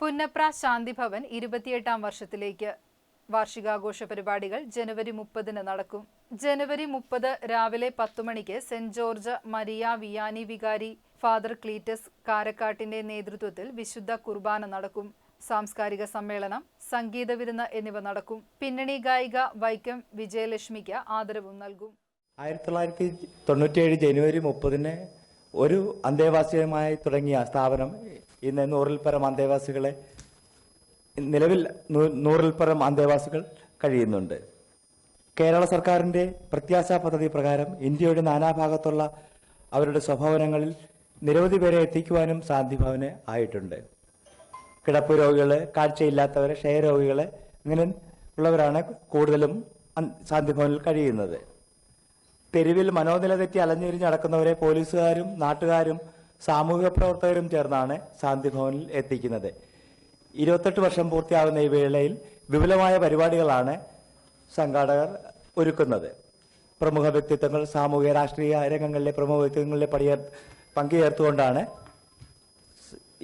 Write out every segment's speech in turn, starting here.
പുന്നപ്ര ശാന്തിഭവൻ ഇരുപത്തിയെട്ടാം വർഷത്തിലേക്ക് വാർഷികാഘോഷ പരിപാടികൾ ജനുവരി മുപ്പതിന് നടക്കും. ജനുവരി മുപ്പത് രാവിലെ പത്തു മണിക്ക് സെന്റ് ജോർജ് മരിയ വിയാനി വികാരി ഫാദർ ക്ലീറ്റസ് കാരക്കാട്ടിന്റെ നേതൃത്വത്തിൽ വിശുദ്ധ കുർബാന നടക്കും. സാംസ്കാരിക സമ്മേളനം സംഗീത വിരുന്ന് എന്നിവ നടക്കും. പിന്നണി ഗായിക വൈക്കം വിജയലക്ഷ്മിക്ക് ആദരവും നൽകും. ആയിരത്തി തൊള്ളായിരത്തി തൊണ്ണൂറ്റിയേഴ് ജനുവരി മുപ്പതിന് ഒരു അന്തേവാസിയുമായി തുടങ്ങിയ സ്ഥാപനം ഇന്ന് നൂറിൽ പരം അന്തേവാസികളെ നിലവിൽ നൂറിൽ പരം അന്തേവാസികൾ കഴിയുന്നുണ്ട്. കേരള സർക്കാരിന്റെ പ്രത്യാശാ പദ്ധതി പ്രകാരം ഇന്ത്യയുടെ നാനാഭാഗത്തുള്ള അവരുടെ സ്വഭവനങ്ങളിൽ നിരവധി പേരെ എത്തിക്കുവാനും സാന്ധിഭവന് ആയിട്ടുണ്ട്. കിടപ്പ് രോഗികൾ കാഴ്ചയില്ലാത്തവരെ ക്ഷയരോഗികൾ ഇങ്ങനെ ഉള്ളവരാണ് കൂടുതലും സാന്ധിഭവനിൽ കഴിയുന്നത്. തെരുവിൽ മനോനില തെറ്റി അലഞ്ഞിരിഞ്ഞ് നടക്കുന്നവരെ പോലീസുകാരും നാട്ടുകാരും സാമൂഹിക പ്രവർത്തകരും ചേർന്നാണ് ശാന്തിഭവനിൽ എത്തിക്കുന്നത്. ഇരുപത്തെട്ട് വർഷം പൂർത്തിയാകുന്ന ഈ വേളയിൽ വിപുലമായ പരിപാടികളാണ് സംഘാടകർ ഒരുക്കുന്നത്. പ്രമുഖ വ്യക്തിത്വങ്ങൾ സാമൂഹിക രാഷ്ട്രീയ രംഗങ്ങളിലെ പ്രമുഖ വ്യക്തിത്വങ്ങളിലെ പടിയേ പങ്കുചേർത്തുകൊണ്ടാണ്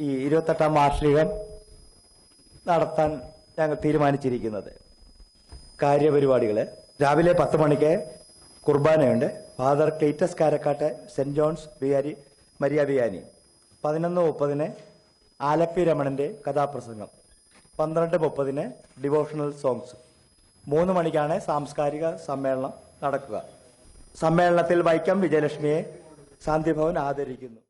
ഈ ഇരുപത്തെട്ടാം വാർഷികം നടത്താൻ ഞങ്ങൾ തീരുമാനിച്ചിരിക്കുന്നത്. കാര്യപരിപാടികൾ രാവിലെ പത്ത് മണിക്ക് കുർബാനയുണ്ട്. Father Cleetus Karakkattu Saint Johns ബിയാരി Maria Vianney പതിനൊന്ന് മുപ്പതിന് ആലപ്പി രമണന്റെ കഥാപ്രസംഗം. പന്ത്രണ്ട് മുപ്പതിന് ഡിവോഷണൽ സോങ്സ് മൂന്ന് മണിക്കാണ് സാംസ്കാരിക സമ്മേളനം നടക്കുക. സമ്മേളനത്തിൽ വൈക്കം വിജയലക്ഷ്മിയെ ശാന്തിഭവൻ ആദരിക്കുന്നു.